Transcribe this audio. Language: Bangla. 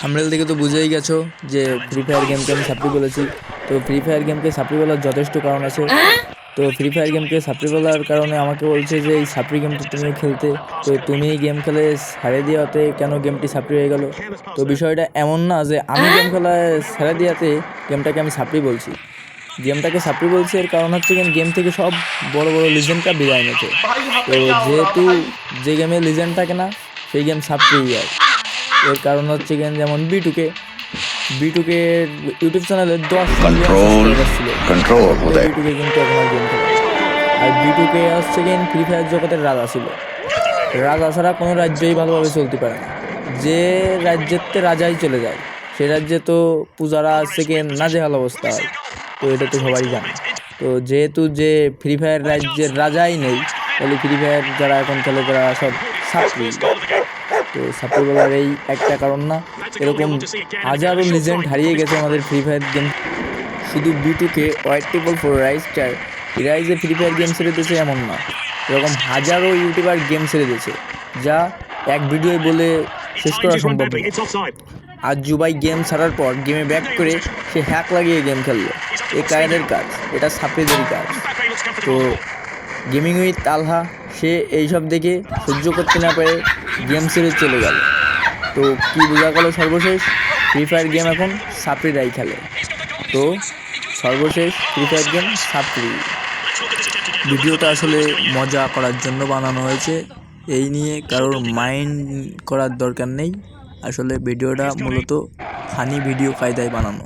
থামরেল থেকে তো বুঝেই গেছো যে ফ্রি ফায়ার গেমকে আমি সাপ্লি বলেছি। তো ফ্রি ফায়ার গেমকে সাপ্লি বলার যথেষ্ট কারণ আছে। তো ফ্রি ফায়ার গেমকে সাপ্লি বলার কারণে আমাকে বলছে যে এই সাপ্রি গেমটা তুমি খেলতে তো তুমি এই গেম খেলে ছেড়ে দেওয়াতে কেন গেমটি সাপ্রি হয়ে গেল? তো বিষয়টা এমন না যে আমি গেম খেলায় ছেড়ে দেওয়াতে গেমটাকে আমি সাপ্রি বলছি। গেমটাকে সাপ্রি বলছি এর কারণ হচ্ছে গেম গেম থেকে সব বড় বড় লিজেন্ডটা বিদায় নিতে। তো যেহেতু যে গেমে লিজেন্ড থাকে না সেই গেম সাপ্রি যায় এর কারণ হচ্ছে কেন যেমন বিটুকে বিটুকে ইউটিউব চ্যানেলে দশ control উদয়। বিটুকে কিন্তু এখন আর গেম খেলে আর বিটুকে হচ্ছে কেন ফ্রি ফায়ার জগতের রাজা ছিল। রাজা ছাড়া কোনো রাজ্যই ভালোভাবে চলতে পারে না। যে রাজ্যেতে রাজাই চলে যায় সে রাজ্যে তো পূজারা হচ্ছে গিয়ে নাজেহাল অবস্থা হয়। তো এটা তো সবাই জানে। তো যেহেতু যে ফ্রি ফায়ার রাজ্যের রাজাই নেই তাহলে ফ্রি ফায়ার যারা এখন খেলে তারা সব তো সাপ্লি বলার এই একটা কারণ না এরকম হাজারো লিজেন্ড হারিয়ে গেছে আমাদের ফ্রি ফায়ার গেম শুধু বিটুকে হোয়াইট টেবল ফর রাইস্টার এরাই যে ফ্রি ফায়ার গেম ছেড়ে দিয়েছে এমন না। এরকম হাজারো ইউটিউবার গেম ছেড়ে দিয়েছে যা এক ভিডিওয় বলে শেষ করা সম্ভব আর জুবাই গেম ছাড়ার পর গেমে ব্যাক করে সে হ্যাক লাগিয়ে গেম খেললো। এ কায়দের কাজ এটা সাপ্রিদেরই কাজ। তো গেমিং উইথ তালহা সে এইসব দেখে সহ্য করতে না পেরে গেম ছেড়ে চলে গেল। তো কি বোঝা গেল সর্বশেষ? ফ্রি ফায়ার গেম এখন সাপ্রিরাই খেলে। তো সর্বশেষ ফ্রি ফায়ার গেম সাপ্রি ভিডিওটা আসলে মজা করার জন্য বানানো হয়েছে। এই নিয়ে কারোর মাইন্ড করার দরকার নেই। আসলে ভিডিওটা মূলত ফানি ভিডিও কায়দায় বানানো।